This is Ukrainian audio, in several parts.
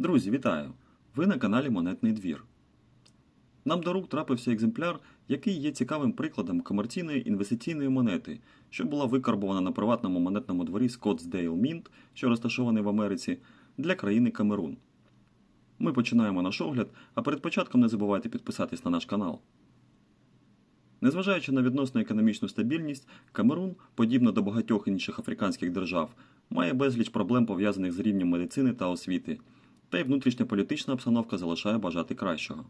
Друзі, вітаю! Ви на каналі Монетний двір. Нам до рук трапився екземпляр, який є цікавим прикладом комерційної інвестиційної монети, що була викарбована на приватному монетному дворі Scottsdale Mint, що розташований в Америці, для країни Камерун. Ми починаємо наш огляд, а перед початком не забувайте підписатись на наш канал. Незважаючи на відносно економічну стабільність, Камерун, подібно до багатьох інших африканських держав, має безліч проблем пов'язаних з рівнем медицини та освіти, та й внутрішня політична обстановка залишає бажати кращого.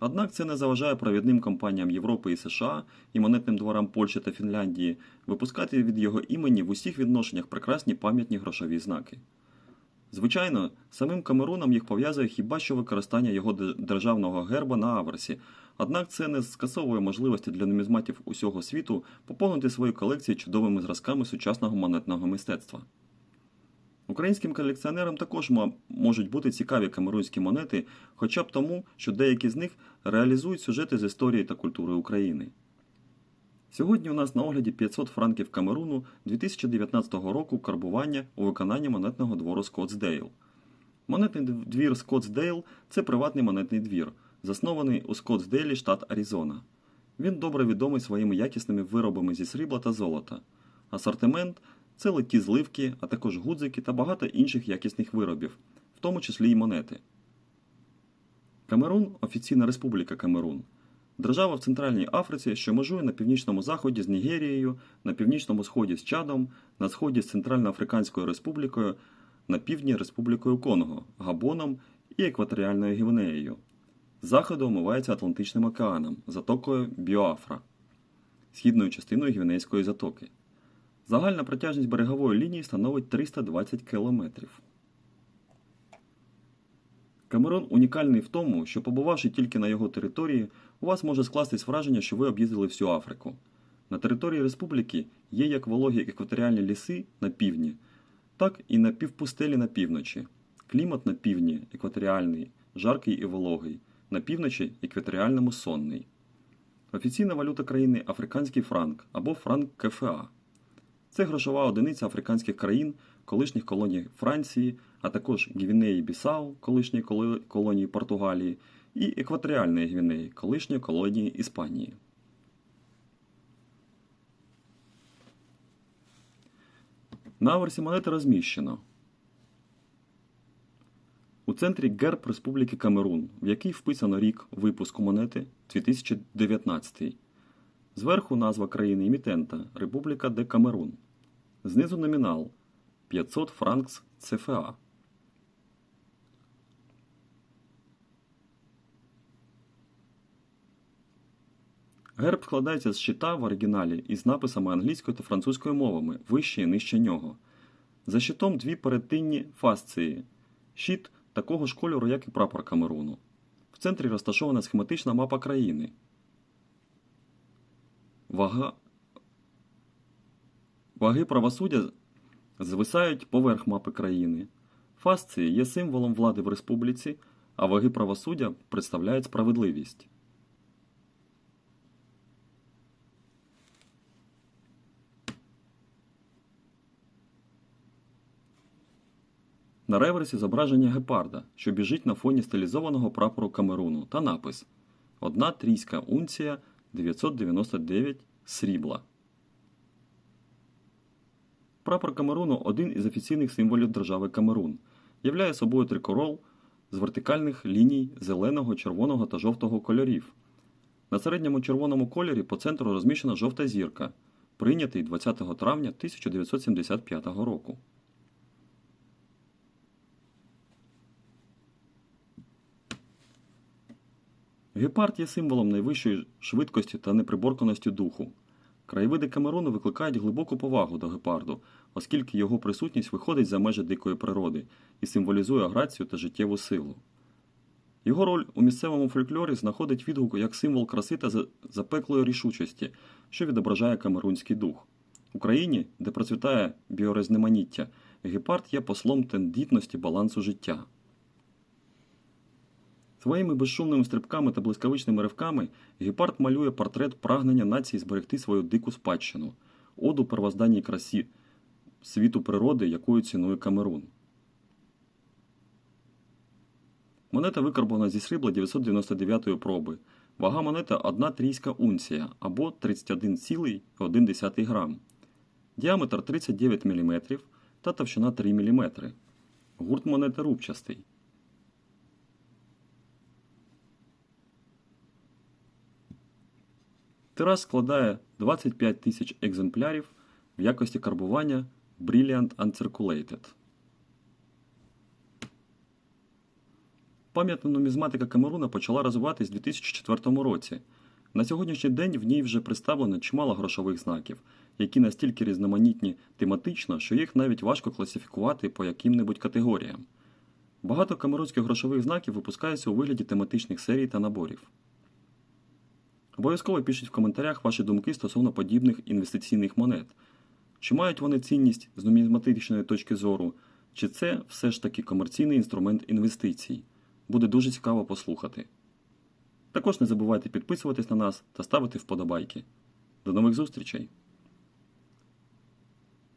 Однак це не заважає провідним компаніям Європи і США і монетним дворам Польщі та Фінляндії випускати від його імені в усіх відношеннях прекрасні пам'ятні грошові знаки. Звичайно, самим Камеруном їх пов'язує хіба що використання його державного герба на аверсі, однак це не скасовує можливості для нумізматів усього світу поповнити свої колекції чудовими зразками сучасного монетного мистецтва. Українським колекціонерам також можуть бути цікаві камерунські монети, хоча б тому, що деякі з них реалізують сюжети з історії та культури України. Сьогодні у нас на огляді 500 франків Камеруну 2019 року карбування у виконанні монетного двору Скоттсдейл. Монетний двір Скоттсдейл – це приватний монетний двір, заснований у Скоттсдейлі, штат Аризона. Він добре відомий своїми якісними виробами зі срібла та золота. Асортимент це литі зливки, а також гудзики та багато інших якісних виробів, в тому числі й монети. Камерун офіційна республіка Камерун. Держава в Центральній Африці, що межує на північному заході з Нігерією, на північному сході з Чадом, на сході з Центральноафриканською Республікою, на півдні Республікою Конго, Габоном і Екваторіальною Гвінеєю. Заходу омивається Атлантичним океаном, затокою Біоафра, східною частиною Гвінейської затоки. Загальна протяжність берегової лінії становить 320 км. Камерон унікальний в тому, що побувавши тільки на його території, у вас може скластись враження, що ви об'їздили всю Африку. На території республіки є як вологі екваторіальні ліси на півдні, так і напівпустелі на півночі. Клімат на півдні екваторіальний, жаркий і вологий, на півночі екваторіальному сонний. Офіційна валюта країни африканський франк або франк КФА. Це грошова одиниця африканських країн, колишніх колоній Франції, а також Гвінеї Бісау, колишньої колонії Португалії, і Екваторіальної Гвінеї, колишньої колонії Іспанії. На аверсі монети розміщено. У центрі Герб Республіки Камерун, в який вписано рік випуску монети 2019. Зверху назва країни емітента Республіка де Камерун. Знизу номінал 500 франкс ЦФА. Герб складається з щита в оригіналі із написами англійською та французькою мовами вище і нижче нього. За щитом дві передтинні фасції. Щит такого ж кольору, як і прапор Камеруну. В центрі розташована схематична мапа країни. Вага Ваги правосуддя звисають поверх мапи країни. Фасції є символом влади в республіці, а ваги правосуддя представляють справедливість. На реверсі зображення гепарда, що біжить на фоні стилізованого прапору Камеруну, та напис Одна трійська унція 999 срібла. Прапор Камеруну один із офіційних символів держави Камерун, являє собою трикорол з вертикальних ліній зеленого, червоного та жовтого кольорів. На середньому червоному кольорі по центру розміщена жовта зірка, прийнятий 20 травня 1975 року. Гепард є символом найвищої швидкості та неприборканості духу. Краєвиди Камеруну викликають глибоку повагу до гепарду, оскільки його присутність виходить за межі дикої природи і символізує грацію та життєву силу. Його роль у місцевому фольклорі знаходить відгук як символ краси та запеклої рішучості, що відображає камерунський дух. В Україні, де процвітає біорезнеманіття, гепард є послом тендітності балансу життя. Своїми безшумними стрибками та блискавичними ривками гепард малює портрет прагнення нації зберегти свою дику спадщину, оду первозданній красі, світу природи, якою цінує Камерун. Монета викарбована зі срібла 999 проби. Вага монети 1 трійська унція або 31,1 грам. Діаметр 39 мм та товщина 3 мм. Гурт монети рубчастий. Тираж складає 25 тисяч екземплярів в якості карбування Brilliant Uncirculated. Пам'ятна нумізматика Камеруна почала розвиватись у 2004 році. На сьогоднішній день в ній вже представлено чимало грошових знаків, які настільки різноманітні тематично, що їх навіть важко класифікувати по яким-небудь категоріям. Багато камерунських грошових знаків випускаються у вигляді тематичних серій та наборів. Обов'язково пишіть в коментарях ваші думки стосовно подібних інвестиційних монет. Чи мають вони цінність з нумізматичної точки зору, чи це все ж таки комерційний інструмент інвестицій? Буде дуже цікаво послухати. Також не забувайте підписуватись на нас та ставити вподобайки. До нових зустрічей!